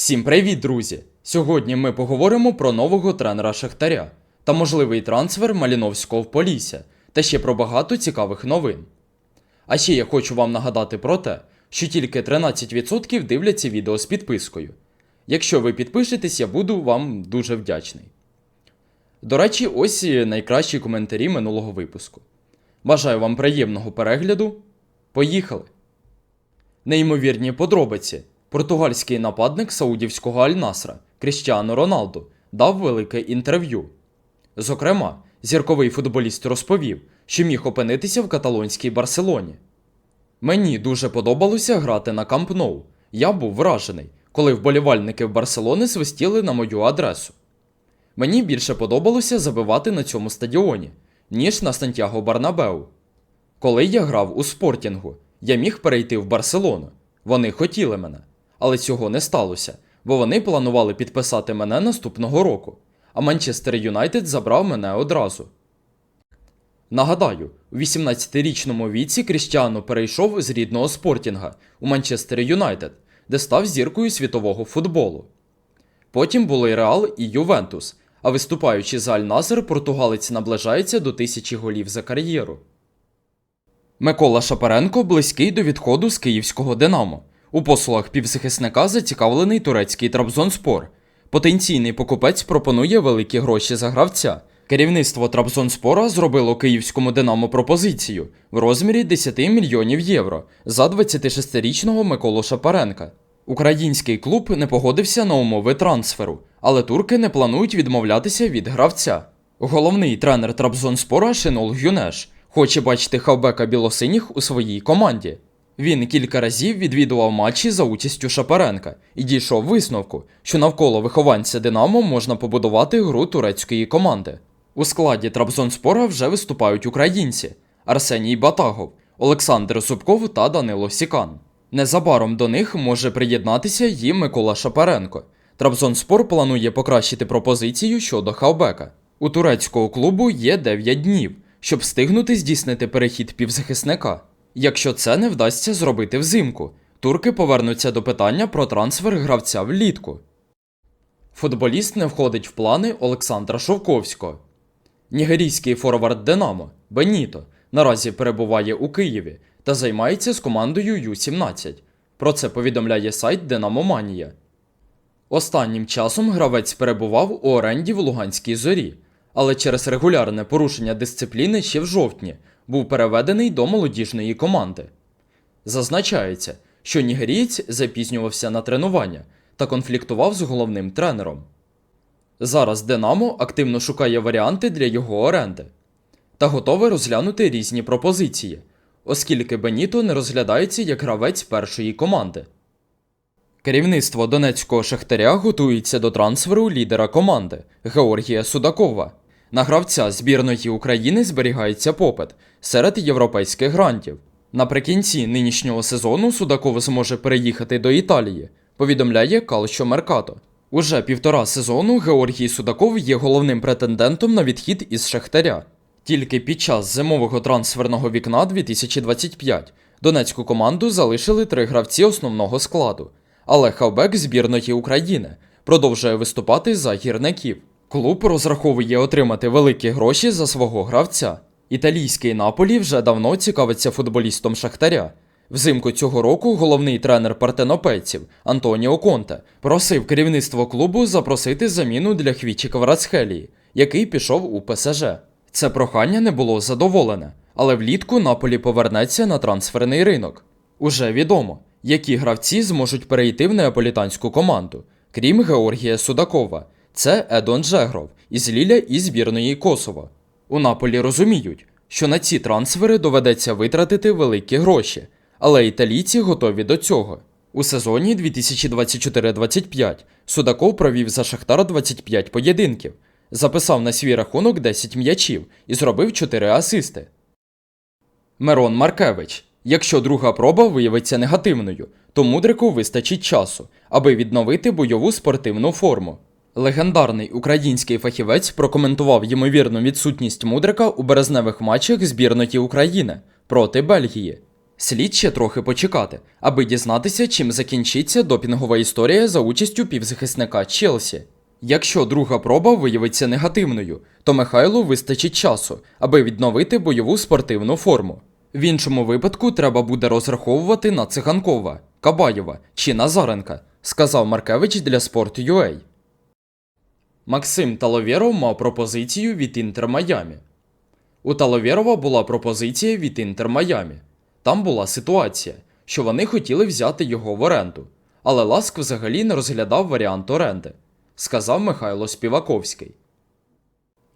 Всім привіт, друзі! Сьогодні ми поговоримо про нового тренера Шахтаря та можливий трансфер Маліновського в Полісся, та ще про багато цікавих новин. А ще я хочу вам нагадати про те, що тільки 13% дивляться відео з підпискою. Якщо ви підпишетесь, я буду вам дуже вдячний. До речі, ось і найкращі коментарі минулого випуску. Бажаю вам приємного перегляду. Поїхали! Неймовірні подробиці. Португальський нападник саудівського Аль-Насра Кріштіану Роналду дав велике інтерв'ю. Зокрема, зірковий футболіст розповів, що міг опинитися в каталонській Барселоні. Мені дуже подобалося грати на Камп Ноу. Я був вражений, коли вболівальники в Барселони свистіли на мою адресу. Мені більше подобалося забивати на цьому стадіоні, ніж на Сантьяго Барнабеу. Коли я грав у спортінгу, я міг перейти в Барселону. Вони хотіли мене, але цього не сталося, бо вони планували підписати мене наступного року, а Манчестер Юнайтед забрав мене одразу. Нагадаю, у 18-річному віці Кріштіану перейшов з рідного спортінга у Манчестер Юнайтед, де став зіркою світового футболу. Потім були Реал і Ювентус, а виступаючи за Аль-Назер, португалець наближається до тисячі голів за кар'єру. Микола Шапаренко близький до відходу з київського Динамо. У послугах півзахисника зацікавлений турецький Трабзонспор. Потенційний покупець пропонує великі гроші за гравця. Керівництво Трабзонспора зробило київському Динамо пропозицію в розмірі 10 мільйонів євро за 26-річного Миколу Шапаренка. Український клуб не погодився на умови трансферу, але турки не планують відмовлятися від гравця. Головний тренер Трабзонспора Шинол Гюнеш хоче бачити хавбека білосиніх у своїй команді. Він кілька разів відвідував матчі за участю Шапаренка і дійшов висновку, що навколо вихованця Динамо можна побудувати гру турецької команди. У складі Трабзонспора вже виступають українці Арсеній Батагов, Олександр Зубков та Данило Сікан. Незабаром до них може приєднатися і Микола Шапаренко. Трабзонспор планує покращити пропозицію щодо хавбека. У турецького клубу є 9 днів, щоб встигнути здійснити перехід півзахисника. Якщо це не вдасться зробити взимку, турки повернуться до питання про трансфер гравця влітку. Футболіст не входить в плани Олександра Шовковського. Нігерійський форвард Динамо Беніто наразі перебуває у Києві та займається з командою Ю-17. Про це повідомляє сайт Динамо Манія. Останнім часом гравець перебував у оренді в Луганській зорі, але через регулярне порушення дисципліни ще в жовтні був переведений до молодіжної команди. Зазначається, що нігерієць запізнювався на тренування та конфліктував з головним тренером. Зараз Динамо активно шукає варіанти для його оренди та готове розглянути різні пропозиції, оскільки Беніто не розглядається як гравець першої команди. Керівництво донецького шахтаря готується до трансферу лідера команди Георгія Судакова. На гравця збірної України зберігається попит серед європейських грантів. Наприкінці нинішнього сезону Судаков зможе переїхати до Італії, повідомляє Calcio Mercato. Уже півтора сезону Георгій Судаков є головним претендентом на відхід із Шахтаря. Тільки під час зимового трансферного вікна 2025 донецьку команду залишили три гравці основного складу. Але хавбек збірної України продовжує виступати за гірників. Клуб розраховує отримати великі гроші за свого гравця. Італійський Наполі вже давно цікавиться футболістом Шахтаря. Взимку цього року головний тренер партенопейців Антоніо Конте просив керівництво клубу запросити заміну для Хвічі Кварацхелії, який пішов у ПСЖ. Це прохання не було задоволене, але влітку Наполі повернеться на трансферний ринок. Уже відомо, які гравці зможуть перейти в неаполітанську команду, крім Георгія Судакова. Це Едон Жегров із Ліля і збірної Косово. У Наполі розуміють, що на ці трансфери доведеться витратити великі гроші, але італійці готові до цього. У сезоні 2024-25 Судаков провів за Шахтар 25 поєдинків, записав на свій рахунок 10 м'ячів і зробив 4 асисти. Мирон Маркевич. Якщо друга проба виявиться негативною, то мудрику вистачить часу, аби відновити бойову спортивну форму. Легендарний український фахівець прокоментував ймовірну відсутність мудрика у березневих матчах збірної України проти Бельгії. Слід ще трохи почекати, аби дізнатися, чим закінчиться допінгова історія за участю півзахисника Челсі. Якщо друга проба виявиться негативною, то Михайлу вистачить часу, аби відновити бойову спортивну форму. В іншому випадку треба буде розраховувати на Циганкова, Кабаєва чи Назаренка, сказав Маркевич для Sport.ua. Максим Таловєров мав пропозицію від Інтер Майамі. У Таловєрова була пропозиція від Інтер Майамі. Там була ситуація, що вони хотіли взяти його в оренду, але Ласк взагалі не розглядав варіант оренди, сказав Михайло Співаковський.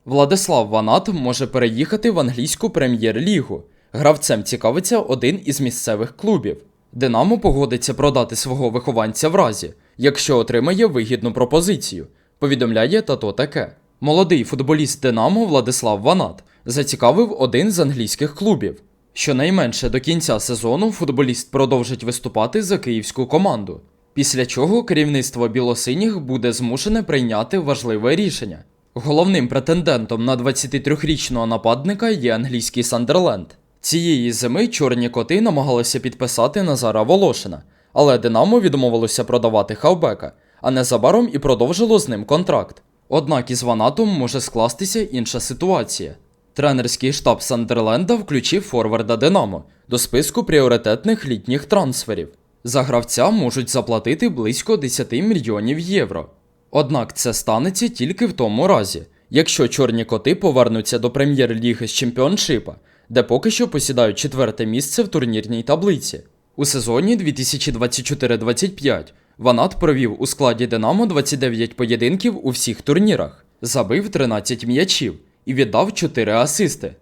Владислав Ванат може переїхати в англійську прем'єр-лігу. Гравцем цікавиться один із місцевих клубів. Динамо погодиться продати свого вихованця в разі, якщо отримає вигідну пропозицію, повідомляє тато таке. Молодий футболіст Динамо Владислав Ванат зацікавив один з англійських клубів. Щонайменше до кінця сезону футболіст продовжить виступати за київську команду, після чого керівництво білосиніх буде змушене прийняти важливе рішення. Головним претендентом на 23-річного нападника є англійський Сандерленд. Цієї зими чорні коти намагалися підписати Назара Волошина, але Динамо відмовилося продавати хавбека, а незабаром і продовжило з ним контракт. Однак із Ванатом може скластися інша ситуація. Тренерський штаб Сандерленда включив форварда Динамо до списку пріоритетних літніх трансферів. За гравця можуть заплатити близько 10 мільйонів євро. Однак це станеться тільки в тому разі, якщо чорні коти повернуться до прем'єр-ліги з чемпіоншипа, де поки що посідають четверте місце в турнірній таблиці. У сезоні 2024-25 Ванат провів у складі Динамо 29 поєдинків у всіх турнірах, забив 13 м'ячів і віддав 4 асисти.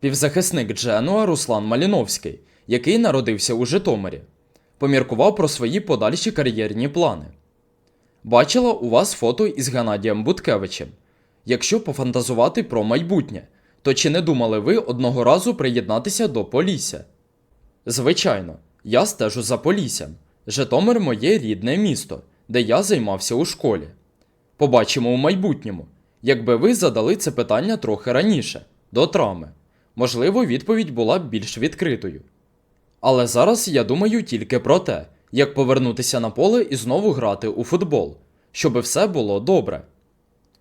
Півзахисник Дженуа Руслан Маліновський, який народився у Житомирі, поміркував про свої подальші кар'єрні плани. Бачила у вас фото із Геннадієм Буткевичем. Якщо пофантазувати про майбутнє, то чи не думали ви одного разу приєднатися до Полісся? Звичайно, я стежу за Поліссям. Житомир моє рідне місто, де я займався у школі. Побачимо у майбутньому, якби ви задали це питання трохи раніше, до травми. Можливо, відповідь була б більш відкритою. Але зараз я думаю тільки про те, як повернутися на поле і знову грати у футбол, щоб все було добре.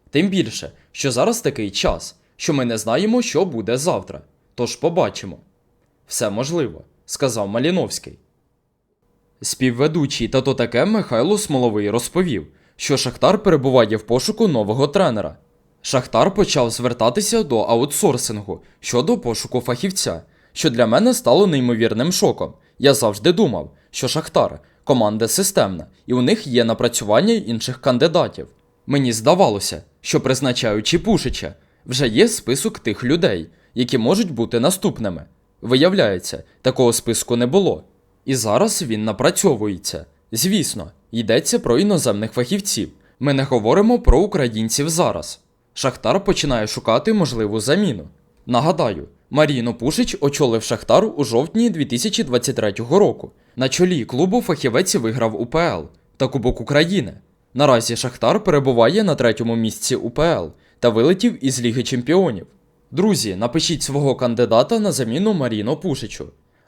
Тим більше, що зараз такий час, що ми не знаємо, що буде завтра. Тож побачимо. Все можливо, сказав Маліновський. Співведучий та то таке Михайло Смоловий розповів, що Шахтар перебуває в пошуку нового тренера. Шахтар почав звертатися до аутсорсингу щодо пошуку фахівця, що для мене стало неймовірним шоком. Я завжди думав, що Шахтар команда системна, і у них є напрацювання інших кандидатів. Мені здавалося, що призначаючи Пушича, вже є список тих людей, які можуть бути наступними. Виявляється, такого списку не було. І зараз він напрацьовується. Звісно, йдеться про іноземних фахівців. Ми не говоримо про українців зараз. Шахтар починає шукати можливу заміну. Нагадаю, Маріно Пушич очолив Шахтар у жовтні 2023 року. На чолі клубу фахівець виграв УПЛ та Кубок України. Наразі Шахтар перебуває на третьому місці УПЛ та вилетів із Ліги Чемпіонів. Друзі, напишіть свого кандидата на заміну Маріно Пушичу.